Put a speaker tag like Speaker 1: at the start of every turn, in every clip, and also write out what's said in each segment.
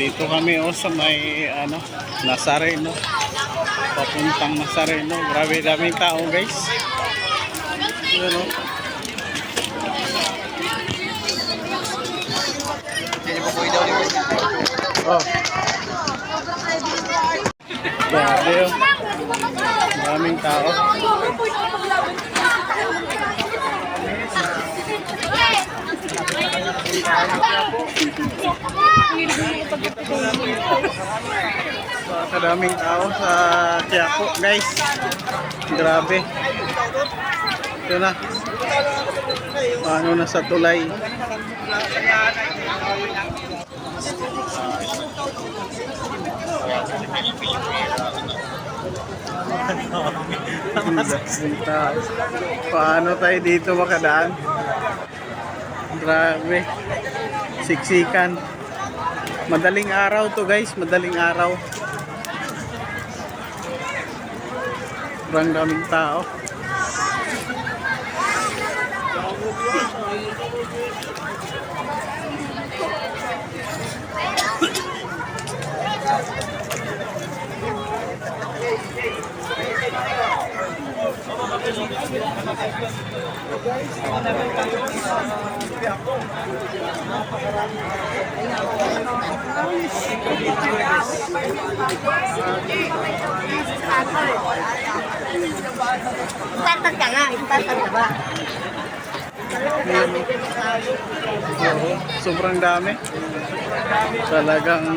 Speaker 1: Dito kami oh sa may ano, Nazareno. Papuntang Nazareno. Grabe daming tao guys. Yan oh. Oh. Grabe oh. Daming tao. Kadaming tao sa Quiapo guys. Grabe. Ito na. Paano na sa tulay. Paano tayo dito makadaan? Grabe. Siksikan. Madaling araw to guys, madaling araw. Sobrang daming tao.
Speaker 2: Tatag ka nga, itatag ka ba?
Speaker 1: Oo, sobrang dami. Talagang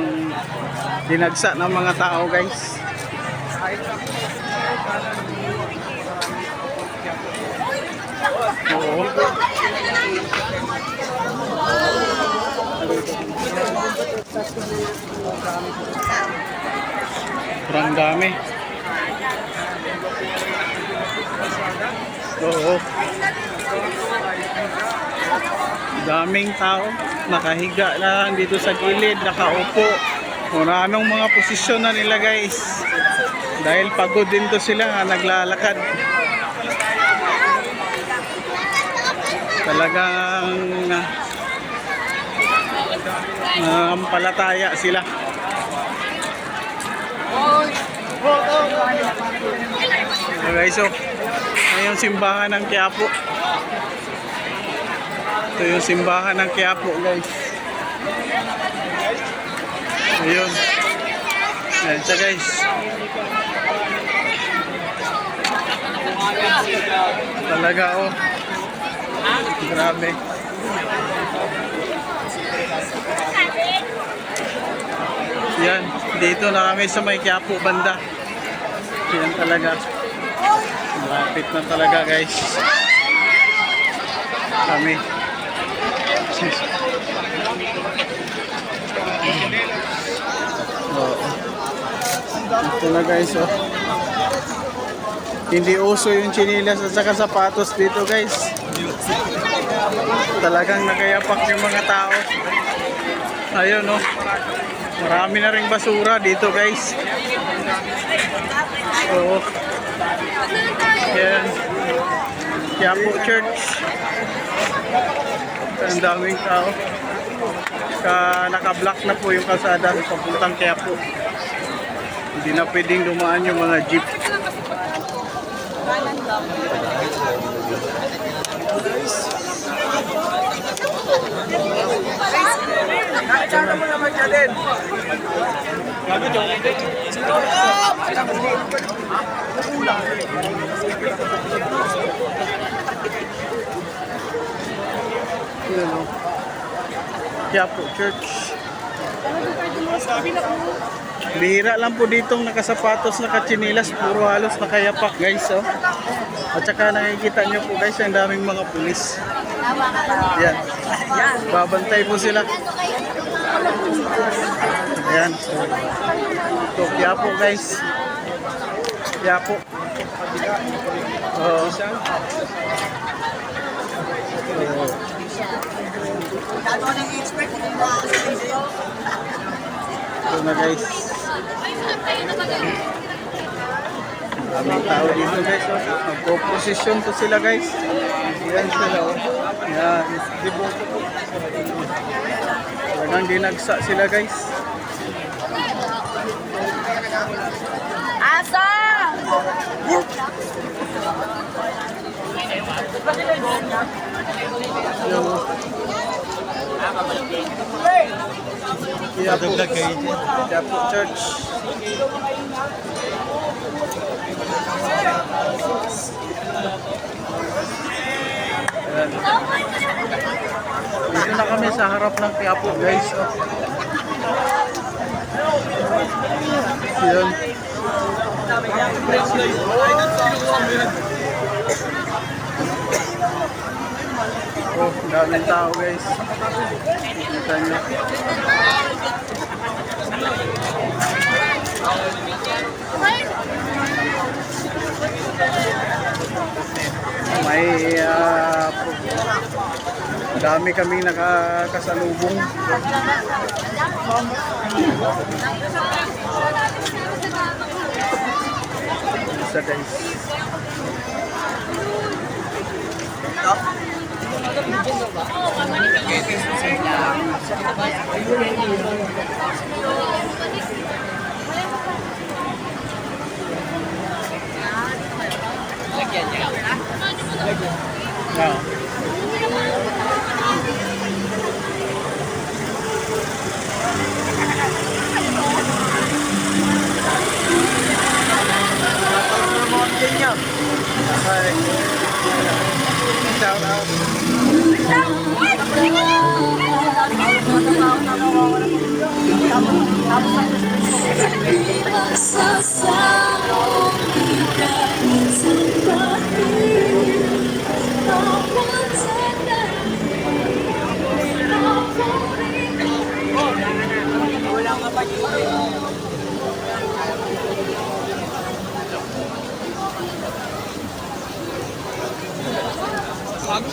Speaker 1: dinagsa ng mga tao guys. Oo. Sobrang dami. Oo. Daming tao. Nakahiga lang dito sa gilid, nakaupo. Anong mga posisyon na nila guys. Dahil pagod din to sila naglalakad. Talagang uh, palataya sila. Guys, so, ayun simbahan ng Quiapo. Ito yung simbahan ng Quiapo, guys. Ayun. Ayan siya, guys. Talaga, oh. Grabe. Yan, dito na kami sa may Quiapo banda. Yan talaga. Malapit na talaga, guys. Kami. Oo. Ito na guys, oh. Hindi uso yung chinilas at saka sapatos dito guys. Talagang nagayapak yung mga tao. Ayun, oh. Marami na ring basura dito guys. Oo. Yan. Quiapo Church. Ang daming tao. Ka, naka-block na po yung kalsada papuntang Quiapo. Hindi na pwedeng dumaan yung mga jeep. Yun o. Quiapo Church. Bihira lang po ditong nakasapatos, nakachinilas, puro halos nakayapak guys. Oh. At saka nakikita nyo po guys, ang daming mga pulis. Yan. Babantay po sila. Ayan. So, so Quiapo guys. Quiapo.
Speaker 2: Hindi mo ako sa'yo.
Speaker 1: Ito na guys. Daming tao dito guys. Oh. Magpo-posisyon to sila guys. Yan sila. Oh. Yan. Talagang dinagsa sila guys.
Speaker 3: Asa!
Speaker 1: Yung... Kaya po, kaya po church. Dito na kami sa harap ng Quiapo guys. Oh. Yun. Oh, daming tao guys. Kita nyo. May ah, dami kaming nakakasalubong. Isa guys. Yeah. Shout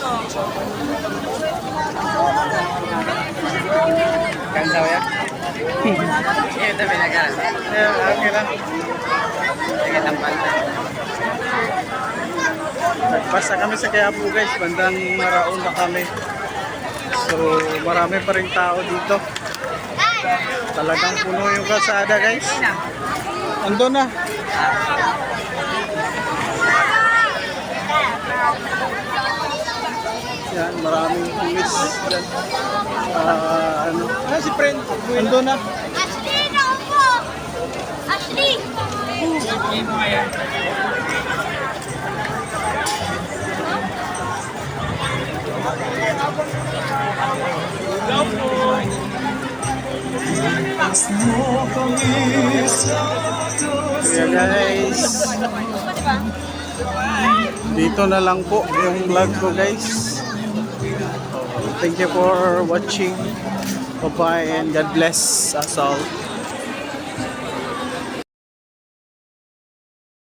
Speaker 1: out. Kansaw ya?
Speaker 2: Iya, tapi negara.
Speaker 1: Yeah, okay lang.
Speaker 2: Na.
Speaker 1: Kami sa Quiapo guys, bandang maraon na kami. So marami pa rin tao dito. Talagang puno yung kalsada guys. Ando na. Yan, maraming pulis. Ah, ano? Ah, si friend. Ando na.
Speaker 3: Ashley, naupo! Ashley!
Speaker 1: Kaya guys, dito na lang po yung vlog ko guys. Thank you for watching. Bye-bye and God bless us all.